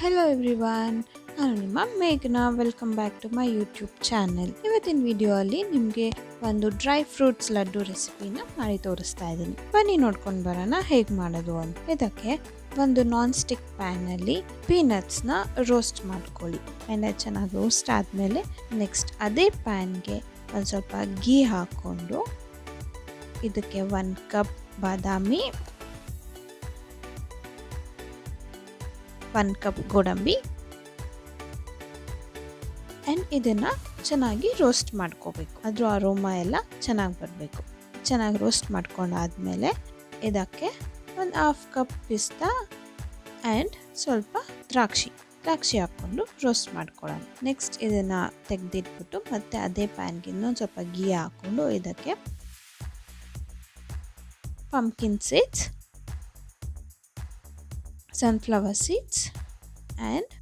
Hello everyone ನಾನು ನಿಮ್ಮ ಮೇಘನಾ. Welcome back to my YouTube channel ಇವತ್ತಿನ ವಿಡಿಯೋ ಅಲ್ಲಿ ನಿಮಗೆ ಒಂದು ಡ್ರೈ ಫ್ರೂಟ್ಸ್ ಲಡ್ಡು ರೆಸಿಪಿನ ಮಾಡಿ ತೋರಿಸ್ತಾ ಇದ್ದೀನಿ. ಬನ್ನಿ ನೋಡ್ಕೊಂಡು ಬರೋಣ ಹೇಗೆ ಮಾಡೋದು ಅಂತ. ಇದಕ್ಕೆ ಒಂದು ನಾನ್ ಸ್ಟಿಕ್ ಪ್ಯಾನಲ್ಲಿ ಪೀನಟ್ಸ್ನ ರೋಸ್ಟ್ ಮಾಡ್ಕೊಳ್ಳಿ. ಎಣ್ಣೆ ಚೆನ್ನಾಗಿ ರೋಸ್ಟ್ ಆದಮೇಲೆ ನೆಕ್ಸ್ಟ್ ಅದೇ ಪ್ಯಾನ್ಗೆ ಒಂದು ಸ್ವಲ್ಪ ಗೀ ಹಾಕ್ಕೊಂಡು ಇದಕ್ಕೆ ಒಂದು ಕಪ್ ಬಾದಾಮಿ ಒಂದು ಕಪ್ ಗೋಡಂಬಿ. ಆ್ಯಂಡ್ ಇದನ್ನು ಚೆನ್ನಾಗಿ ರೋಸ್ಟ್ ಮಾಡ್ಕೋಬೇಕು. ಅದರ ಅರೋಮ ಎಲ್ಲ ಚೆನ್ನಾಗಿ ಬರಬೇಕು. ಚೆನ್ನಾಗಿ ರೋಸ್ಟ್ ಮಾಡ್ಕೊಂಡಾದ್ಮೇಲೆ ಇದಕ್ಕೆ ಒಂದು ಹಾಫ್ ಕಪ್ ಪಿಸ್ತಾ ಆ್ಯಂಡ್ ಸ್ವಲ್ಪ ದ್ರಾಕ್ಷಿ. ದ್ರಾಕ್ಷಿ ಹಾಕ್ಕೊಂಡು ರೋಸ್ಟ್ ಮಾಡ್ಕೊಳ್ಳೋಣ. ನೆಕ್ಸ್ಟ್ ಇದನ್ನು ತೆಗೆದಿಟ್ಬಿಟ್ಟು ಮತ್ತೆ ಅದೇ ಪ್ಯಾನ್ಗೆ ಇನ್ನೊಂದು ಸ್ವಲ್ಪ ಗೀ ಹಾಕ್ಕೊಂಡು ಇದಕ್ಕೆ pumpkin seeds sunflower seeds and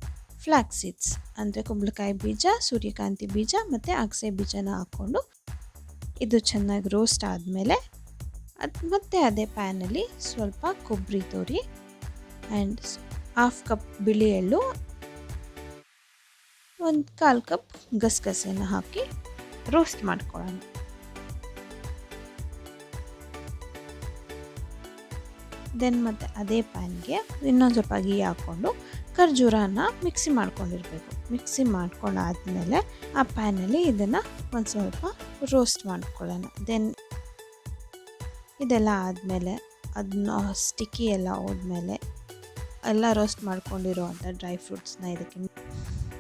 flax seeds ಅಂದರೆ ಕುಂಬಳಕಾಯಿ ಬೀಜ, ಸೂರ್ಯಕಾಂತಿ ಬೀಜ ಮತ್ತು ಅಗಸೆ ಬೀಜನ ಹಾಕ್ಕೊಂಡು ಇದು ಚೆನ್ನಾಗಿ ರೋಸ್ಟ್ ಆದಮೇಲೆ ಅದು ಮತ್ತೆ ಅದೇ ಪ್ಯಾನಲ್ಲಿ ಸ್ವಲ್ಪ ಕೊಬ್ಬರಿ ತೋರಿ ಆ್ಯಂಡ್ ಹಾಫ್ ಕಪ್ ಬಿಳಿ ಎಳ್ಳು, ಒಂದು ಕಾಲು ಕಪ್ ಗಸಗಸೆನ ಹಾಕಿ ರೋಸ್ಟ್ ಮಾಡ್ಕೊಳ್ಳೋಣ. ದೆನ್ ಮತ್ತು ಅದೇ ಪ್ಯಾನ್ಗೆ ಇನ್ನೊಂದು ಸ್ವಲ್ಪ ಗೀ ಹಾಕ್ಕೊಂಡು ಖರ್ಜೂರನ ಮಿಕ್ಸಿ ಮಾಡ್ಕೊಂಡಿರಬೇಕು. ಮಿಕ್ಸಿ ಮಾಡ್ಕೊಂಡಾದ್ಮೇಲೆ ಆ ಪ್ಯಾನಲ್ಲಿ ಇದನ್ನು ಒಂದು ಸ್ವಲ್ಪ ರೋಸ್ಟ್ ಮಾಡ್ಕೊಳ್ಳೋಣ. ದೆನ್ ಇದೆಲ್ಲ ಆದಮೇಲೆ ಅದನ್ನ ಸ್ಟಿಕ್ಕಿ ಎಲ್ಲ ಹೋದ್ಮೇಲೆ ಎಲ್ಲ ರೋಸ್ಟ್ ಮಾಡ್ಕೊಂಡಿರೋವಂಥ ಡ್ರೈ ಫ್ರೂಟ್ಸ್ನ ಇದಕ್ಕೆ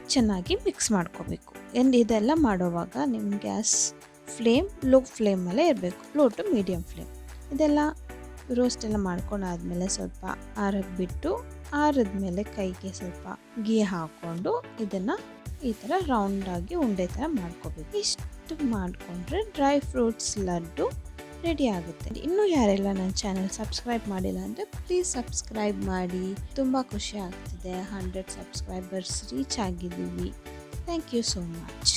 ಚೆನ್ನಾಗಿ ಮಿಕ್ಸ್ ಮಾಡ್ಕೋಬೇಕು. ಎಂದು ಇದೆಲ್ಲ ಮಾಡೋವಾಗ ನಿಮ್ಮ ಗ್ಯಾಸ್ ಫ್ಲೇಮ್ ಲೋ ಫ್ಲೇಮಲ್ಲೇ ಇರಬೇಕು. ಲೋ ಟು ಮೀಡಿಯಮ್ ಫ್ಲೇಮ್ ಇದೆಲ್ಲ ರೋಸ್ಟ್ ಎಲ್ಲ ಮಾಡ್ಕೊಂಡಾದ್ಮೇಲೆ ಸ್ವಲ್ಪ ಆರಕ್ಕೆ ಬಿಟ್ಟು ಆರಿದ್ಮೇಲೆ ಕೈಗೆ ಸ್ವಲ್ಪ ಗೀ ಹಾಕ್ಕೊಂಡು ಇದನ್ನು ಈ ಥರ ರೌಂಡಾಗಿ ಉಂಡೆ ಥರ ಮಾಡ್ಕೋಬೇಕು. ಇಷ್ಟು ಮಾಡಿಕೊಂಡ್ರೆ ಡ್ರೈ ಫ್ರೂಟ್ಸ್ ಲಡ್ಡು ರೆಡಿ ಆಗುತ್ತೆ. ಇನ್ನೂ ಯಾರೆಲ್ಲ ನನ್ನ ಚಾನಲ್ ಸಬ್ಸ್ಕ್ರೈಬ್ ಮಾಡಿಲ್ಲ ಅಂದರೆ ಪ್ಲೀಸ್ ಸಬ್ಸ್ಕ್ರೈಬ್ ಮಾಡಿ. ತುಂಬ ಖುಷಿ ಆಗ್ತಿದೆ. ಹಂಡ್ರೆಡ್ ಸಬ್ಸ್ಕ್ರೈಬರ್ಸ್ ರೀಚ್ ಆಗಿದ್ದೀವಿ. Thank you so much.